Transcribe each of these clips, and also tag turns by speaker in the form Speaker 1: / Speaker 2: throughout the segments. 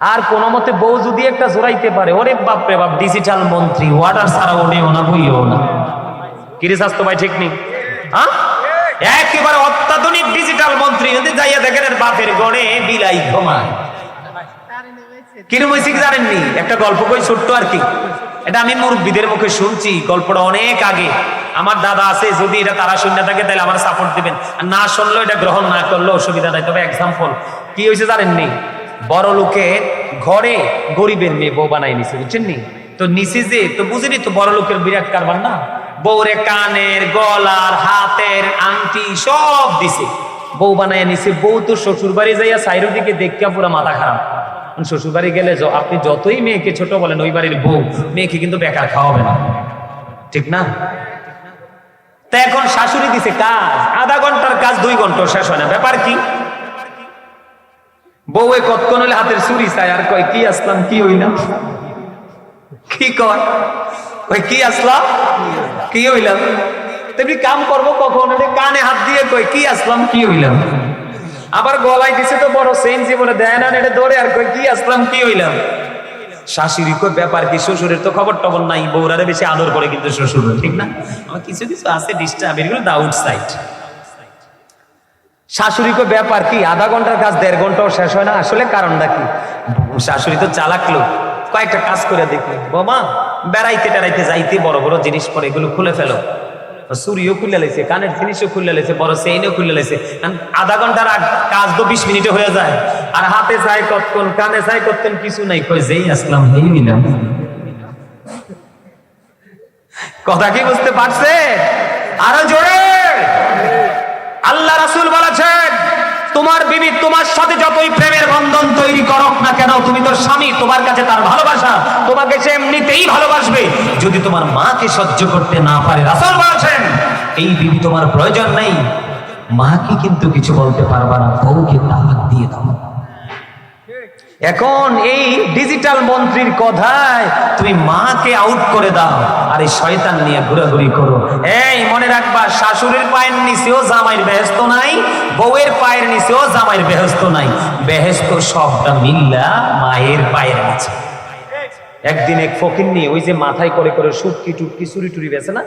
Speaker 1: আর কোনো মতে বউ যদি একটা জোড়াইতে পারে, ওরে বাপ রে বাপ ডিজিটাল মন্ত্রী ওয়াটার ছাড়া ওনেও না, বইও না। কিরে স্বাস্থ্য ভাই, ঠিক নেই? হ্যাঁ? একেবারে অত্যাধুনিক ডিজিটাল মন্ত্রী, যদি যাইয়া দেখেন বাপের গড়ে বিলাই ঘুমায়। কিরম হয়েছে জানেননি? একটা গল্প কই ছোট্ট আর কি। এটা আমি মুরব্বীদের মুখে শুনছি, গল্পটা অনেক আগে। আমার দাদা আছে, যদি এটা তারা শুনে থাকে, তাহলে আমার সাপোর্ট দিবেন। না শুনলেও এটা গ্রহণ না করলেও অসুবিধা নাই। তবে এক্সাম্পল কি হয়েছে জানেননি? বড় লোকে ঘরে গরিবের মেয়ে বউ বানাই নিছে, বুঝছেন নি? তো নিচে যে, তো বুঝিনি তো বড় লোকের বিরাট কারবার না? বউরে কানের, গলার, হাতের, আংটি সব দিছে। বউ বানায় নিছে, বউ তো শ্বশুর বাড়ি যাইয়া সাইরো দিকে দেখা পুরো মাথা খারাপ। শ্বশুর বাড়ি গেলে আপনি যতই মেয়েকে ছোট বলেন, ওই বাড়ির বউ মেয়েকে কিন্তু বেকার খাওয়াবে না। ঠিক না? তা এখন শাশুড়ি দিছে কাজ। আধা ঘণ্টার কাজ দুই ঘণ্টা শেষ হয় না। ব্যাপার কি? বউয়ে কতক্ষণ হলে হাতের চুরি চায়? আর কয়, কি আসলাম, কি হইলাম কি কয়? কয়, কি আসলাম, কি হইলাম? তেমনি কাম করব কখন? কানে হাত দিয়ে কয়, কি আসলাম, কি হইলাম? আবার গলায় দিছে তো বড় সেন্সি বলে দেয় না এটা দৌড়ে আর কয়, কি আসলাম, কি হইলাম? শাশুড়ি কই ব্যাপার কি, শ্বশুরের তো খবর টবর নাই, বউরারে বেশি আদর করে কিন্তু শ্বশুর, ঠিক না? আমার কিছু কিছু আছে ডিস্টার্ব এগুলো আউট সাইড শাশুড়ি কই ব্যাপার কি? আধা ঘণ্টার কাজ, দেড় ঘন্টাও শেষ হয় না? আসলে কারণটা কি? শাশুড়ি তো চালাক লোক। কয়েকটা কাজ করে দেখি। বোমা, বেড়াইতে টেড়াইতে যাইতে বড় বড় জিনিস পরে এগুলো খুলে ফেলো। চুরিও খুলে লাইছে কানের জিনিসও খুলে লাইছে বড় সেইনও খুলে কারণ আধা ঘণ্টার কাজ তো বিশ মিনিটে হয়ে যায়। আর হাতে চাই কতক্ষণ, কানে চাই কতক্ষণ, কিছু নাই। কই, যেই আসলাম হেই নিলাম। কথা কি বুঝতে পারছে? আরও জোরে! আল্লাহ রাসুল বলেছেন, তোমার বিবি তোমার সাথে যতই প্রেমের বন্ধন তৈরি করক না কেন, তুমি তো স্বামী, তোমার কাছে তার ভালোবাসা, তোমাকে সে এমনিতেই ভালোবাসবে। যদি তোমার মাকে সহ্য করতে না পারে। রাসুল বলেছেন, এই বিবি তোমার প্রয়োজন নেই। মাকে কিন্তু কিছু বলতে পারবা না, বউকে তালাক দিয়ে দাও। এখন এই ডিজিটাল মন্ত্রীর কথায় তুমি মাকে আউট করে দাও, আর এই শয়তান নিয়ে ঘোরাঘুরি করো। এই, মনে রাখবা, শাশুড়ির পায়ের নিচেও জামাইয়ের বেহেস্ত নাই, বউয়ের পায়ের নিচেও জামাইয়ের বেহেস্ত নাই। বেহেস্ত সবটা মিল্লা মায়ের পায়ের নিচে। একদিন এক ফকির নিয়ে ওই যে মাথায় করে করে সুটকি টুটকি, চুরি টুরি বেছে না?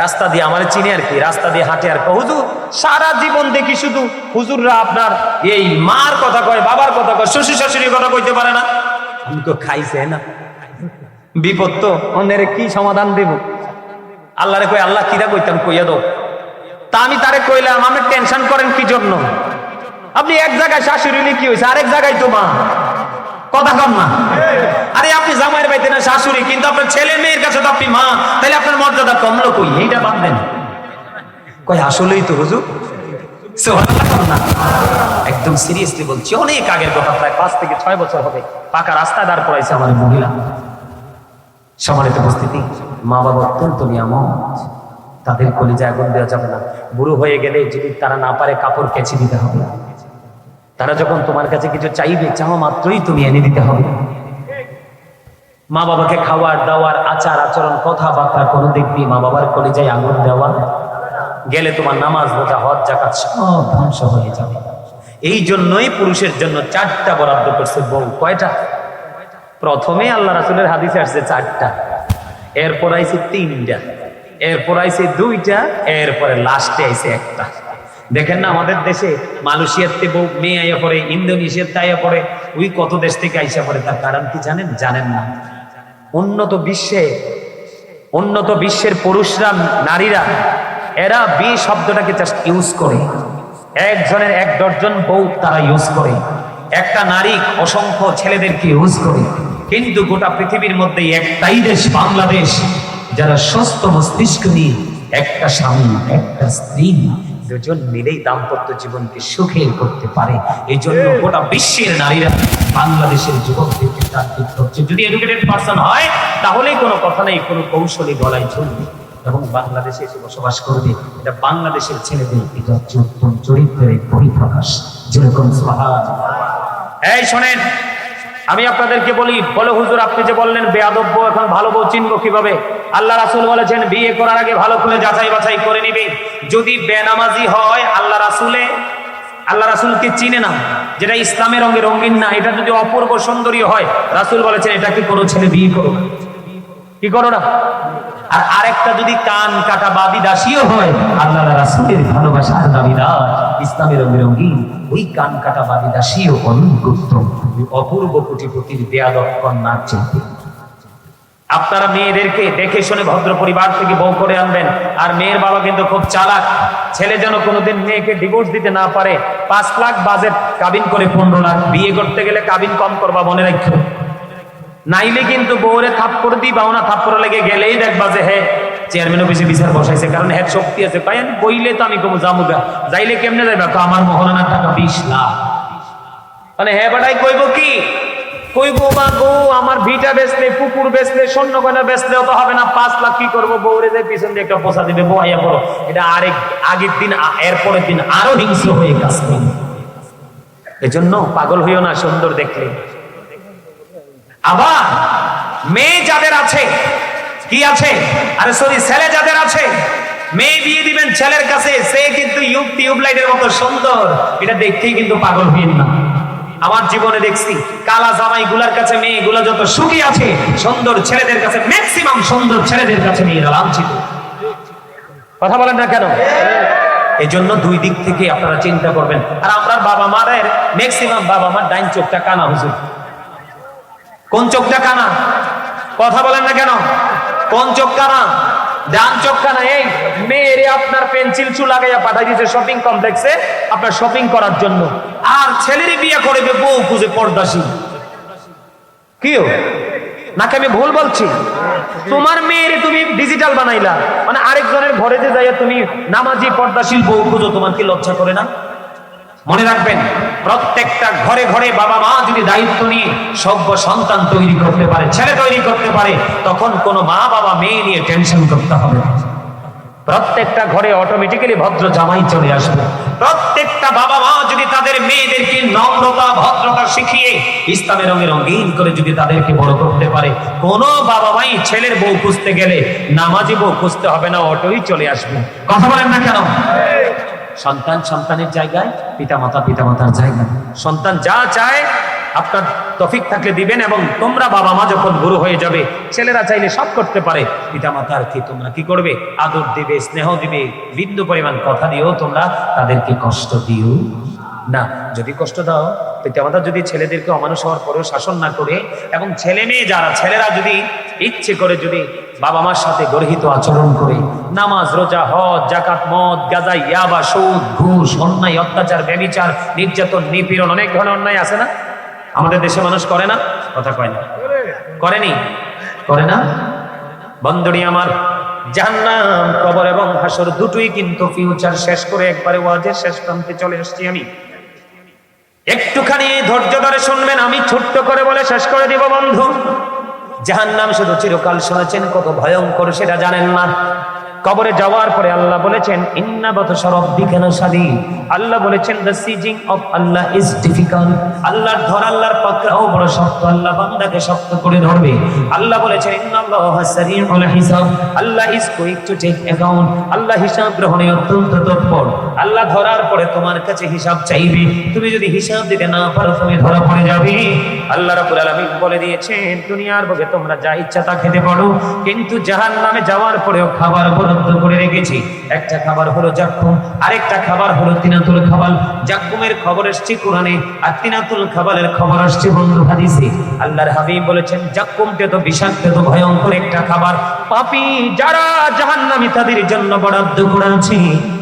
Speaker 1: রাস্তা দিয়ে আমার চিনি আর কি, রাস্তা দিয়ে হাঁটে আর হুজুর, সারা জীবন দেখি শুধু হুজুররা আপনার এই মার কথা কয়, বাবার কথা কয়, শ্বশুর শাশুড়ির কথা কইতে পারে না। আমি তো খাইছে, না? বিপদ তো, অন্যের কি সমাধান দেব? আল্লাহরে কই আল্লাহ কিরা কইতাম, কইয়া দাও। তা আমি তারে কইলাম, আপনি টেনশন করেন কি জন্য? আপনি এক জায়গায় শাশুড়ি কি হয়েছে আরেক জায়গায় তো মা। কথা আরে আপনি জামাইয়ের বাড়িতে না শাশুড়ি, কিন্তু আপনার ছেলে মেয়ের কাছে তো আপনি মা, তাহলে আপনার মর্যাদা কমলো কই? এইটা কই, আসলেই তো হুজুর। একদম সিরিয়াসলি বলছি, অনেক আগের কথা, প্রায় পাঁচ থেকে ছয় বছর হবে। পাকা রাস্তায় দাঁড় করাইছে আমার মহিলা। সম্মানিত উপস্থিতি মা বাবা অত্যন্ত নিয়ামত। তাদের কলিজা আগুন দেওয়া যাবে না। বুড়ো হয়ে গেলে যদি তারা না পারে, কাপড় কেচে দিতে হবে। তারা যখন তোমার কাছে কিছু চাইবে চাওয়া মাত্রই তুমি এনে দিতে হবে। মা বাবাকে খাওয়ার, দাওয়ার, আচার, আচরণ, কথাবার্তা কোনো দেখবি মা বাবার কলিজায় আগুন দেওয়া, গেলে তোমার নামাজ, রোজা, হজ জাকাত সব ধ্বংস হয়ে যাবে। এই জন্যই পুরুষের জন্য চারটা বরাদ্দ করছে বউ, কয়টা? প্রথমে আল্লাহ রাসুলের হাদিসে আসছে চারটা, এরপর আইছে তিনটা, এরপর আইছে দুইটা, এরপরে লাস্টে আইছে একটা। দেখেন না আমাদের দেশে মালয়েশিয়াতে বউ মেয়ে আইয়া পড়ে ইন্দোনেশিয়াতে আইয়া পড়ে, ওই কত দেশ থেকে আইসা পড়ে তার কারণ কি জানেন? জানেন না। উন্নত বিশ্বে, উন্নত বিশ্বের পুরুষরা, নারীরা, এরা বি শব্দটাকে জাস্ট ইউজ করে। একজনের এক ডজন বউ তারা ইউজ করে। একটা নারী অসংখ্য ছেলেদেরকে ইউজ করে। কিন্তু গোটা পৃথিবীর মধ্যে একটাই দেশ বাংলাদেশ, যারা সুস্থ মস্তিষ্ক নিয়ে, একটা স্বামী, একটা স্ত্রী দুজন মিলেই দাম্পত্য জীবনকে সুখের করতে পারে। এই জন্য গোটা বিশ্বের নারীরা বাংলাদেশের যুবকদেরকে তাত্ত্বিক করছে। যদি এডুকেটেড পার্সন হয়, তাহলেই কোনো কথা নেই, কোনো কৌশলী গলায় চলবে এবং বাংলাদেশে এসে বসবাস করবে, এটা বাংলাদেশের ছেলেদের এটা উত্তম চরিত্রের পরিপ্রকাশ। যেরকম। এই শোনেন, আমি আপনাদেরকে বলি, বলে হুজুর, আপনি যে বললেন বেয়াদব্য, এখন ভালো বউ চিনবো কীভাবে? আল্লাহ রাসুল বলেছেন, বিয়ে করার আগে ভালো করে যাচাই বাছাই করে নিবে। যদি বেনামাজি হয়, আল্লাহ রাসুলে, আল্লাহ রাসুলকে চিনে না, যেটা ইসলামের রঙে রঙিন না, এটা যদি অপূর্ব সুন্দরী হয়, রাসুল বলেছেন এটাকে কোনো ছেলে বিয়ে করো না। কি করো না? আর আরেকটা যদি কান কাটা বাদি দাসীও হয়, আল্লাহ রাসুলের ভালোবাসার দাবিদার, ইসলামের রঙে রঙিন, ওই কান কাটা বাদি দাসীও উত্তম, অপূর্ব কোটিপতির বেয়াদব কন্যার চেয়ে। আপনারা মেয়েদেরকে দেখে শুনে ভদ্র পরিবার থেকে বউ করে আনবেন। আর মেয়ের বাবা কিন্তু খুব চালাক। ছেলে যেন কোনোদিন মেয়েকে ডিভোর্স দিতে না পারে। পাঁচ লাখ বাজেট কাবিন করে পনেরো লাখ। বিয়ে করতে গেলে কাবিন কম করবা মনে রাখো নাইলে কিন্তু বউরে থাপ্পড় দিবা না থাপ্পড় লেগে গেলেই দেখবা যে হ্যাঁ চেয়ারম্যান অফিসে বিচার বসাইছে। কারণ হ্যাঁ শক্তি আছে। ভাই আমি বইলে তো আমি কমু জামুগা যাইলে কেমনে যাইবা? কয়, আমার মহলানার টাকা বিশ লাখ। মানে হ্যাঁ বাটাই কইব কি? কইব, মা গো, আমার ভিটা পুকুর হবে না, পাঁচ লাখ কি করব? পিছন দিয়ে একটা আগের দিন এরপরের দিন আরও হিংস্র হয়ে এজন্য পাগল হইও না, সুন্দর দেখলে। আবার মেয়ে যাদের আছে, কি আছে? আরে সরি ছেলে যাদের আছে, মেয়ে বিয়ে দিবেন ছেলের কাছে, সে কিন্তু ইউব টিউব লাইটের মতো সুন্দর। এটা দেখতেই কিন্তু পাগল হইন না। আমার জীবনে দেখছি, কালা জামাই গুলার কাছে মেয়ে গুলা যত সুখী আছে, সুন্দর ছেলেদের কাছে ম্যাক্সিমাম সুন্দর ছেলেদের কাছে মেয়েরা লাঞ্ছিত। কথা বলেন না কেন? এই জন্য দুই দিক থেকে আপনারা চিন্তা করবেন, আর আপনার বাবা মারের ম্যাক্সিমাম বাবা মার ডাইন চোখটা কানা, হুজুর। কোন চোখটা কানা? কথা বলেন না কেন? কোন চোখ কানা? ডান চোখ কানা, এই আপনার পেন্সিল চু লাগাইয়া পাঠাই দিয়েছে শপিং কমপ্লেক্সে আপনার শপিং করার জন্য। আর ছেলের বিয়ে করবে বউ খুঁজে পর্দাসী নাকি আমি ভুল বলছি? তোমার তুমি ডিজিটাল বানাইলা। মানে আরেকজনের ঘরে যে যাইয়া তুমি নামাজি পর্দাশীল বউ খুঁজো, তোমার কি লজ্জা করে না? মনে রাখবেন, প্রত্যেকটা ঘরে ঘরে বাবা মা যদি দায়িত্ব নিয়ে সভ্য সন্তান তৈরি করতে পারে, ছেলে তৈরি করতে পারে, তখন কোনো মা বাবা মেয়ে নিয়ে টেনশন করতে হবে না। প্রত্যেকটা ঘরে অটোমেটিক্যালি ভদ্র জামাই চলে আসবে। প্রত্যেকটা বাবা মা যদি তাদের মেয়েদেরকে নম্রতা, ভদ্রতা শিখিয়ে ইসলামের রঙে রঙিন করে যদি তাদেরকে বড় করতে পারে, কোন বাবা মাই ছেলের বউ খুঁজতে গেলে নামাজি বউ খুঁজতে হবে না, অটোই চলে আসবে। কথা বলেন না কেন? সন্তান সন্তানের জায়গায়, পিতামাতা পিতামাতার জায়গায় সন্তান যা চায়, আপনার তফিক থাকলে দিবেন এবং তোমরা বাবা মা যখন গুরু হয়ে যাবে, ছেলেরা চাইলে সব করতে পারে। পিতামাতার কি তোমরা কি করবে? আদর দিবে, স্নেহ দিবে, বিন্দু পরিমাণ কথা দিও তোমরা তাদেরকে কষ্ট দিও না। যদি কষ্ট দাও, পিতামাতা যদি ছেলেদেরকে অমানুষ হওয়ার পরেও শাসন না করে এবং ছেলে মেয়ে যারা, ছেলেরা যদি ইচ্ছে করে যদি বাবা মার সাথে গর্হিত আচরণ করে, নামাজ, রোজা, হজ জাকাত মদ, গাজা, ইয়াবা, সুদ, ঘুষ, অন্যায়, অত্যাচার ব্যবিচার নির্যাতন, নিপীড়ন, অনেক ধরনের অন্যায় আছে না? আমাদের দেশে মানুষ করে না? কথা কয় না। করেনি? করে না? বন্ধুরি আমার। জাহান্নাম, কবর এবং হাসর দুটোই কিন্তু ফিউচার শেষ করে একবারে ওয়াজের শেষ প্রান্তে চলে এসেছি আমি। একটুখানি ধৈর্য ধরে শুনবেন, আমি ছোট্ট করে বলে শেষ করে দিব, বন্ধু। জাহান্নাম শুধু চিরকাল শুনেছেন, কত ভয়ঙ্কর সেটা জানেন না। কবরে যাওয়ার পরে আল্লাহ বলেছেন ইন্নাবত সরব্বিকেন সাদি আল্লাহ বলেছেন the seizing of Allah is difficult আল্লাহর ধর, আল্লাহর পাকড়াও বড় শক্ত। আল্লাহ বান্দাকে শক্ত করে ধরবে। আল্লাহ বলেছেন, ইন্নাল্লাহা সারিউল হিসাব। Allah is quick to take account Allah হিসাব গ্রহণে অত্যন্ত তৎপর। আল্লাহ ধরার পরে তোমার কাছে হিসাব চাইবে। তুমি যদি হিসাব দিতে না পারো, তুমি ধরা পড়ে যাবে। আল্লাহ রাব্বুল আলামিন বলে দিয়েছেন, দুনিয়ার বুকে তোমরা যা ইচ্ছা তা খেতে পারো। কিন্তু জাহান্নামে যাওয়ার পরেও খাবার বরাদ্দ করে রেখেছি। একটা খাবার হলো জাক্কুম, আরেকটা খাবার হলো তিনাতুল খাবাল। জাক্কুমের খবর এসছে কোরআনে, আর তিনাতুল খাবালের খবর আসছে বন্ধু হাদিসে। আল্লাহর হাবিব বলেছেন, জাক্কুমটা তো বিষাক্ত, তো ভয়ঙ্কর একটা খাবার। পাপী যারা জাহান্নামী তাদের জন্য বরাদ্দ করা আছে।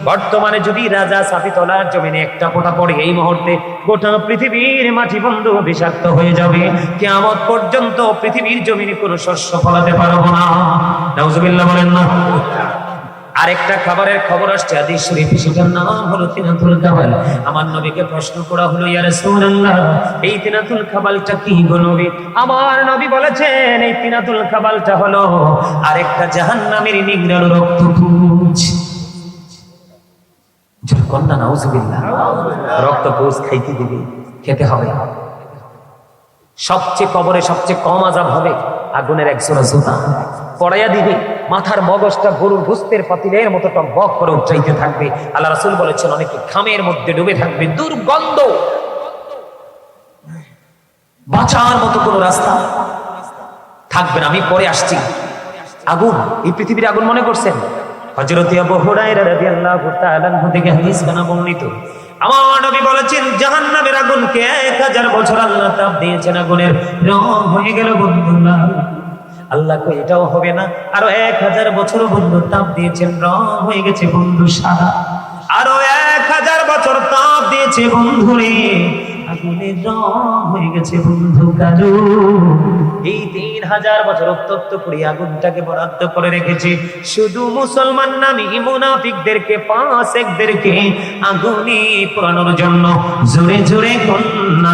Speaker 1: বর্তমানে যদি রাজা সাফিতলার জমিনে একটা ফোঁটা পড়ে, এই মুহূর্তে গোটা পৃথিবীর মাটি বন্ধু বিষাক্ত হয়ে যাবে। কেয়ামত পর্যন্ত পৃথিবীর জমিনে কোনো শস্য ফলাতে পারব না। নাউজুবিল্লাহ বলেন না। আরেকটা খাবারের খবর আসছে আদি শরীফ, সেটার নাম হলো তিনাতুল খাবাল আমার নবীকে প্রশ্ন করা হলো, ইয়া রাসূলুল্লাহ, এই তিনাতুল খাবালটা কি গো নবী? আমার নবী বলেছেন, এই তিনাতুল খাবালটা হলো আরেকটা জাহান্নামের নিংড়ানো রক্তপুঞ্জ জোরে কন্যা নাউজুবিল্লাহ। রক্তপুঞ্জ খাইতে দিবে, খেতে হবে। সবচেয়ে কবরে সবচেয়ে কম আজাব হবে আগুনের একশো জোতা। পড়াইয়া দিবে। মাথার মগজটা গরুর গুস্তের পাতিলের মতো টক বক করে উচ্চাইতে থাকবে। আল্লাহ রাসুল বলেছেন, অনেকে খামের মধ্যে ডুবে থাকবে, দুর্গন্ধ। বাঁচার মতো কোনো রাস্তা থাকবে না। আমি পরে আসছি। আগুন, এই পৃথিবীর আগুন মনে করছেন? হযরত আবু হুরায়রা রাদিয়াল্লাহু তাআলা থেকে হাদিস গানা বর্ণিত আমার নবী বলেছেন, জাহান্নামের আগুনকে 1000 বছর আল্লাহ তাপ দিয়েছেন। আগুনের রং হয়ে গেল বন্ধুরা। আল্লাহ কই, এটাও হবে না? আরও 1000 বছর বন্ধু তাপ দিয়েছেন, রং হয়ে গেছে বন্ধু সাদা। আরও 1000 বছর তাপ দিয়েছে আগুনের রং হয়ে গেছে বন্ধু কাজু এই তিন হাজার বছর উত্তপ্ত করে আগুনটাকে বরাদ্দ করে রেখেছে। শুধু মুসলমান নামী মুনাফিকদেরকে পাঁচেকদেরকে আগুনে পোড়ানোর জন্য জোরে জোরে কন্যা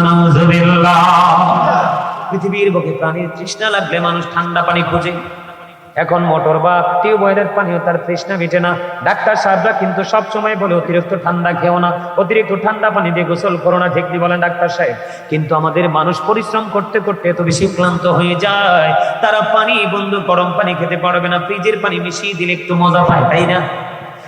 Speaker 1: পৃথিবীর বুকে প্রাণীর তৃষ্ণা লাগলে মানুষ ঠান্ডা পানি খোঁজে। এখন মোটর বা টিউবওয়েলের পানিও তার তৃষ্ণা মিটে না। ডাক্তার সাহেবরা কিন্তু সব সময় বলে, অতিরিক্ত ঠান্ডা খেও না, অতিরিক্ত ঠান্ডা পানি দিয়ে গোসল করো না ঠিক বলেন ডাক্তার সাহেব। কিন্তু আমাদের মানুষ পরিশ্রম করতে করতে এত বেশি ক্লান্ত হয়ে যায়। তারা পানি বন্ধু, গরম পানি খেতে পারবে না, ফ্রিজের পানি মিশিয়ে দিলে একটু মজা পায়, তাই না?